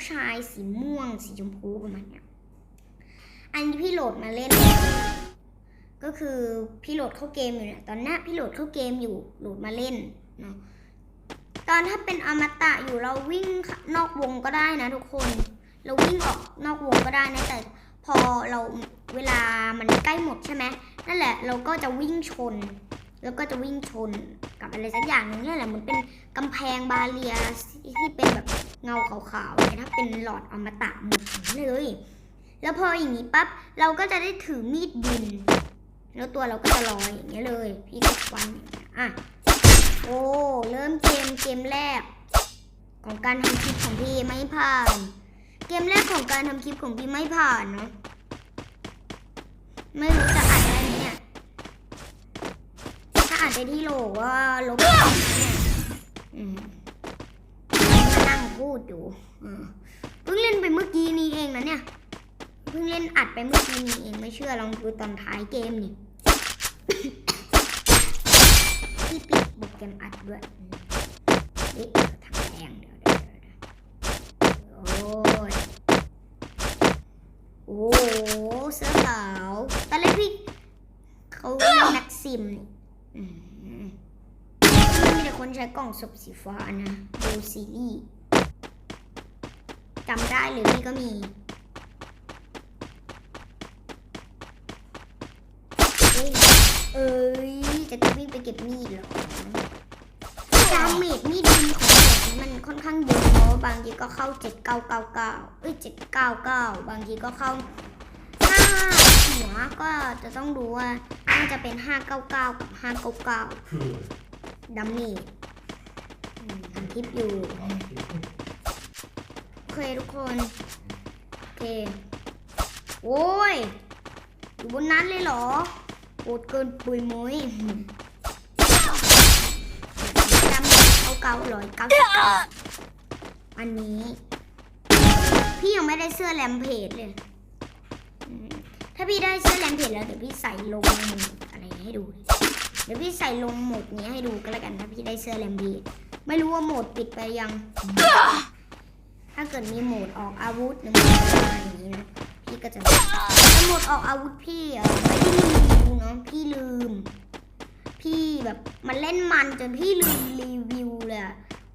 ผู้ชายสีม่วง สีชมพูประมาณเนี้ยอันนี้พี่โหลดมาเล่น ก็คือพี่โหลดเข้าเกมอยู่เนี่ยตอนหน้พี่โหลดเข้าเกมอยู่โหลดมาเล่นเนาะตอนถ้าเป็นอมตะอยู่เราวิ่งนอกวงก็ได้นะทุกคน เราวิ่งออกนอกวงก็ได้นะแต่พอเราเวลามันใกล้หมดใช่ไหมนั่นแหละเราก็จะวิ่งชน แล้วก็จะวิ่งชนกับอะไรสักอย่างนึงนี่แหละเหมันเป็นกำแพงบาเรียที่เป็นแบบ เงาขาวๆเนี่ยถ้าเป็นหลอดอมตะหมดเลย แล้วพออย่างนี้ปั๊บเราก็จะได้ถือมีดบิน แล้วตัวเราก็จะลอยอย่างเงี้ยเลย พี่ก็ฟันอย่างเงี้ยอะโอ้เริ่มเกมเกมแรก ของการทำคลิปของพี่ไม่ผ่าน เกมแรกของการทำคลิปของพี่ไม่ผ่านเนาะไม่รู้จะอัดได้ไหมเนี่ย ถ้าอัดได้ที่โหลว่าลบเนี่ยอืมมานั่ง พูดอยู่อืมเพิ่งเล่นไปเมื่อกี้นี้เองนะเนี่ยเพิ่งเล่นอัดไปเมื่อกี้นี้เองไม่เชื่อลองดูตอนท้ายเกมนี่พี่ปิดโปรแกรมอัดด้วยอืมเอ๊ะทางแดงเดี๋ยวเดี๋ยวเดี๋ยวเดี๋ยวโอ้ยโอ้โหเสื้อขาวตอนแรกพี่เขาเรียกแม็กซิมนี่อืมมันมีแต่คนใช้กล่องศพสีฟ้านะดูซีรีส์ จำได้หรือพี่ก็มี เอ้ยเอ้ยจะวิ่งไปเก็บมีดเหรอดาเมจมีดบินของเด็กมันค่อนข้างเยอะเนาะบางทีก็เข้า7999เอ้ย799บางทีก็เข้าถ้าหัวก็จะต้องดูว่าน่าจะเป็น599กับ599คือดัมเมจอืมทำคลิปอยู่โอ เคทุกคน โอเค โอ้ย อยู่บนนั้นเลยเหรอโหดเกินปุยมุ้ยจำเขาเกาๆร้อยเก้าอันนี้ พี่ยังไม่ได้เสื้อแรมเพจเลย ถ้าพี่ได้เสื้อแรมเพจแล้วเดี๋ยวพี่ใส่ลงอะไรให้ดู เดี๋ยวพี่ใส่ลงโหมดนี้ให้ดูก็แล้วกันถ้าพี่ได้เสื้อแรมเพจไม่รู้ว่าโหมดปิดไปยัง เกิดมีโหมดออกอาวุธหรือโหมดอะไรอย่างนี้นะพี่ก็จะแต่โหมดออกอาวุธพี่อะไม่ได้รีวิวเนาะพี่ลืม พี่แบบมันเล่นมันจนพี่ลืมรีวิวเลย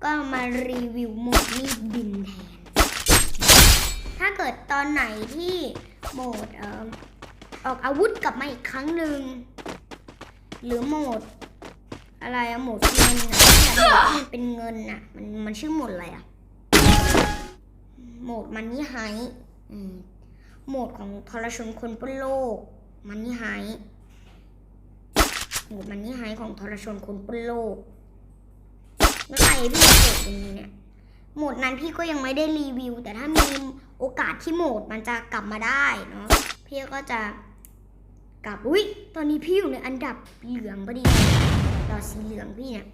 ก็มารีวิวโหมดมีดบินแทน ถ้าเกิดตอนไหนที่โหมดเอ่อออกอาวุธกลับมาอีกครั้งหนึ่งหรือโหมด อะไรอะโหมดเงินอะที่แบบโหมดที่เป็นเงินอะมันมันชื่อโหมดอะไรอะ โหมดมันนี่ไฮโหมดของทรชนคนบนโลก มันนี่ไฮโหมดมันนี่ไฮของทรชนคนบนโลกแล้วใครพี่เกิดอย่างนี้เนี่ย โหมดนั้นพี่ก็ยังไม่ได้รีวิว แต่ถ้ามีโอกาสที่โหมดมันจะกลับมาได้เนาะ พี่ก็จะกลับ อุ้ยตอนนี้พี่อยู่ในอันดับเหลืองพอดีต่อสีเหลืองพี่เนี่ย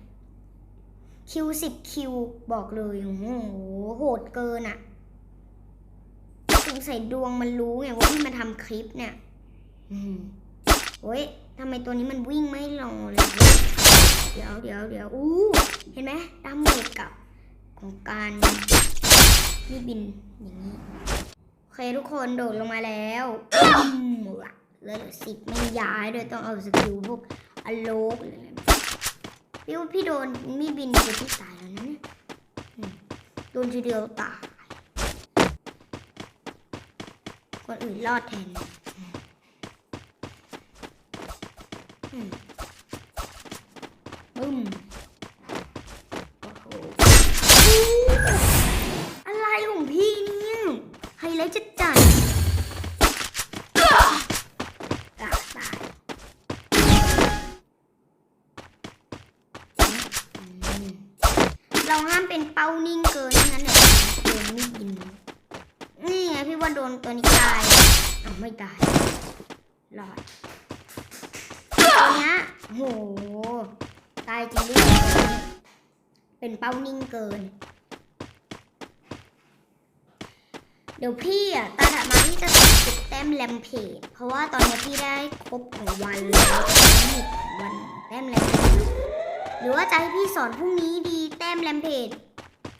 คิวสิบคิวบอกเลยโอ้โหโหดเกินอะ สงสัยดวงมันรู้ไงว่าพี่มาทำคลิปเนี่ยอโอ้ยทำไมตัวนี้มันวิ่งไม่รอเลย เดี๋ยวเดี๋ยวเดี๋ยวอู้เห็นไหมดาเมจกับของการมีบินอย่างนี้โอเคทุกคนโดดลงมาแล้วอืมว่ะเหลือสิบไม่ย้ายโดวยต้องเอาสกิลพวกอโลกหรือะไรพี่พี่โดนมีบินจะพี่ตายแล้วนะเนี่ยโดนทีเดียวตาย คนอื่นรอดแทนบึ้มอะไรของพี่เนี่ยไฮไลท์จัดจัดตายตายอืมเราห้ามเป็นเป้านิ่งเกินไม่งั้นเนี่ยโดนไม่ยิน นี่ไงพี่ว่า โดนตัวนี้ตายอ้าวไม่ตายรอดตัวนี้โหตายจริงด้วยเป็นเป้านิ่งเกิน เดี๋ยวพี่อะตาถัดมาพี่จะสั่งจุดแต้มแรมเพจเพราะว่าตอนนี้พี่ได้ครบของวันแล้วลิมิตของวันแต้มแรมเพจหรือว่าจะให้พี่สอนพรุ่งนี้ดีแต้มแรมเพจ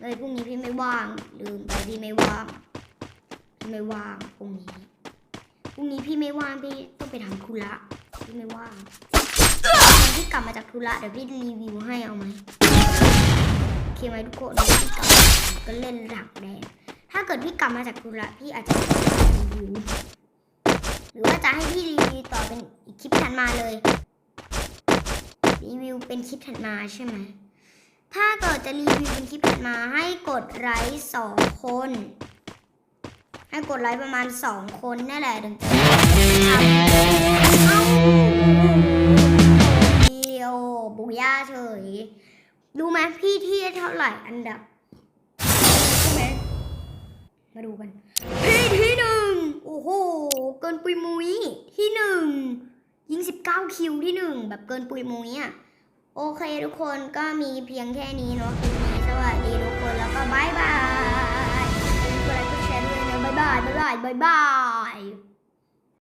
เลยพรุ่งนี้พี่ไม่ว่าง ลืมไปพี่ไม่ว่าง ไม่ว่างพรุ่งนี้พรุ่งนี้พี่ไม่ว่างพี่ต้องไปทำธุระพี่ไม่ว่างวันที่กลับมาจากธุระเดี๋ยวพี่รีวิวให้เอาไหมโอเคไหมทุกคนพี่กลับก็เล่นหลักแดงถ้าเกิดพี่กลับมาจากธุระพี่อาจจะรีวิวหรือว่าจะให้พี่รีวิวต่อเป็นอีกคลิปถัดมาเลย รีวิวเป็นคลิปถัดมาใช่ไหมถ้าเกิดจะรีวิวเป็นคลิปถัดมาให้กดไลค์สองคน ให้กดไลค์ประมาณสองคนนั่นแหละถึงจะทำเอ้าเดียวบุกย่าเฉยรู้ไหมพี่ที่เท่าไหร่อันดับใช่ไหมมาดูกันพี่ที่หนึ่งโอ้โห เกินปุยมุยที่หนึ่งยิงสิบเก้าคิวที่หนึ่งแบบเกินปุยมุยอะโอเคทุกคนก็มีเพียงแค่นี้เนาะคลิปนี้สวัสดีทุกคนแล้วก็บายบาย อย่าลื